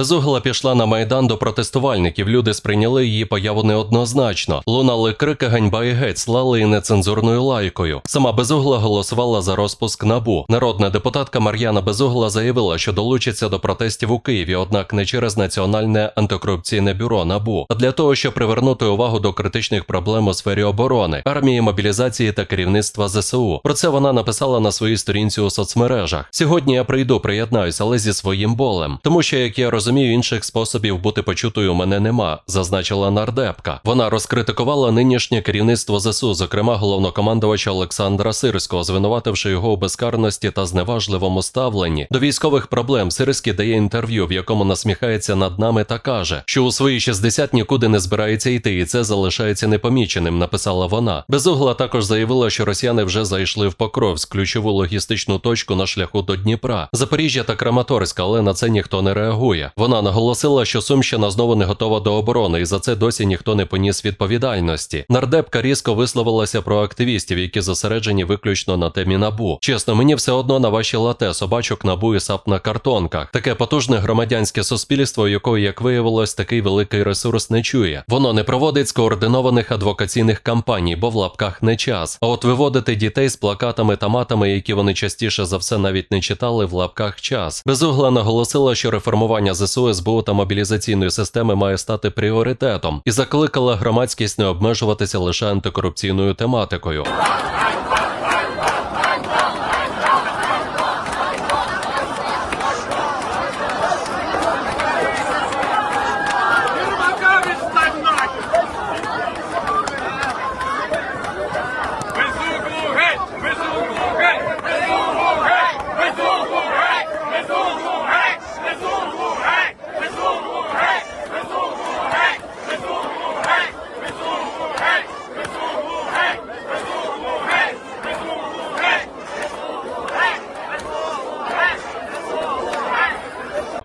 Безугла пішла на майдан до протестувальників. Люди сприйняли її появу неоднозначно. Лунали крики ганьба і геть, слали її нецензурною лайкою. Сама Безугла голосувала за розпуск набу. Народна депутатка Мар'яна Безугла заявила, що долучиться до протестів у Києві, однак не через національне антикорупційне бюро НАБУ, а для того, щоб привернути увагу до критичних проблем у сфері оборони, армії, мобілізації та керівництва ЗСУ. Про це вона написала на своїй сторінці у соцмережах. Сьогодні я прийду, приєднаюсь, але зі своїм болем, тому що як я розумію, інших способів бути почутою мене нема, зазначила нардепка. Вона розкритикувала нинішнє керівництво ЗСУ, зокрема головнокомандувача Олександра Сирського, звинувативши його у безкарності та зневажливому ставленні до військових проблем. Сирський дає інтерв'ю, в якому насміхається над нами та каже, що у свої 60 нікуди не збирається йти, і це залишається непоміченим. Написала вона. Безугла також заявила, що росіяни вже зайшли в Покровськ, ключову логістичну точку на шляху до Дніпра, Запоріжжя та Краматорська, але на це ніхто не реагує. Вона наголосила, що Сумщина знову не готова до оборони, і за це досі ніхто не поніс відповідальності. Нардепка різко висловилася про активістів, які зосереджені виключно на темі набу. Чесно, мені все одно на ваші лате собачок набу і сап на картонках. Таке потужне громадянське суспільство, якого, як виявилось, такий великий ресурс не чує. Воно не проводить скоординованих адвокаційних кампаній, бо в лапках не час. А от виводити дітей з плакатами та матами, які вони частіше за все навіть не читали, в лапках час. Безугла наголосила, що реформування ЗСУ, СБУ та мобілізаційної системи має стати пріоритетом і закликала громадськість не обмежуватися лише антикорупційною тематикою.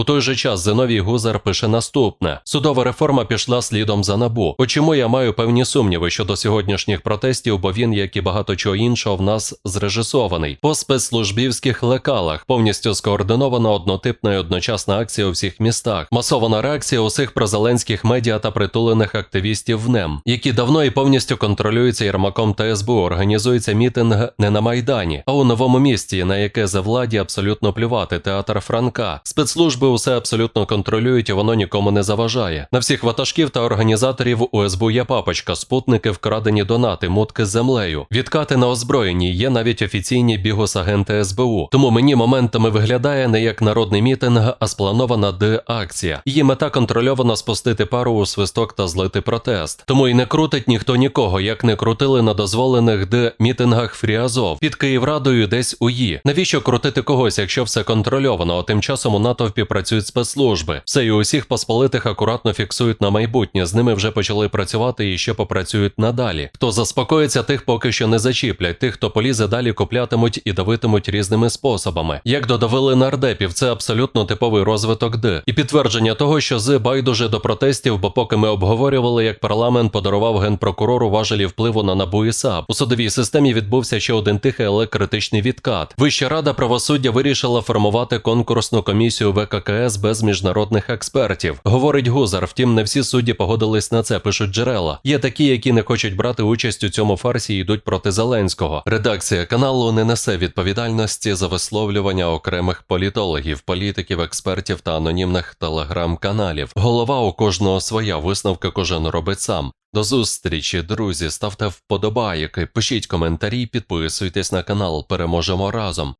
У той же час Зиновій Гузар пише наступне: судова реформа пішла слідом за набу. От чому я маю певні сумніви щодо сьогоднішніх протестів, бо він, як і багато чого іншого, в нас зрежисований по спецслужбівських лекалах, повністю скоординована однотипна і одночасна акція у всіх містах, масована реакція усіх прозеленських медіа та притулених активістів в НЕМ, які давно і повністю контролюються Єрмаком та СБУ. Організується мітинг не на майдані, а у новому місті, на яке за владі абсолютно плювати театр Франка. Спецслужби усе абсолютно контролюють, і воно нікому не заважає. На всіх ватажків та організаторів у СБУ є папочка, спутники, вкрадені донати, мутки з землею. Відкати на озброєнні є навіть офіційні бігус-агенти СБУ. Тому мені моментами виглядає не як народний мітинг, а спланована д-акція. Її мета контрольовано спустити пару у свисток та злити протест. Тому і не крутить ніхто нікого, як не крутили на дозволених д-мітингах Фріазов під Київрадою десь у ї. Навіщо крутити когось, якщо все контрольовано? А тим часом у натовпі працюють спецслужби. Все і усіх посполитих акуратно фіксують на майбутнє. З ними вже почали працювати і ще попрацюють надалі. Хто заспокоїться, тих поки що не зачіплять. Тих, хто полізе далі, куплятимуть і давитимуть різними способами. Як додавили нардепів, це абсолютно типовий розвиток Д. І підтвердження того, що з байдуже до протестів, бо поки ми обговорювали, як парламент подарував генпрокурору важелі впливу на НАБУ і САП. У судовій системі відбувся ще один тихий, але критичний відкат. Вища рада правосуддя вирішила формувати конкурсну комісію ВККС без міжнародних експертів. Говорить Гузар. Втім, не всі судді погодились на це. Пишуть джерела. Є такі, які не хочуть брати участь у цьому фарсі і йдуть проти Зеленського. Редакція каналу не несе відповідальності за висловлювання окремих політологів, політиків, експертів та анонімних телеграм-каналів. Голова у кожного своя висновки кожен робить сам. До зустрічі, друзі. Ставте вподобайки, пишіть коментарі, підписуйтесь на канал. Переможемо разом.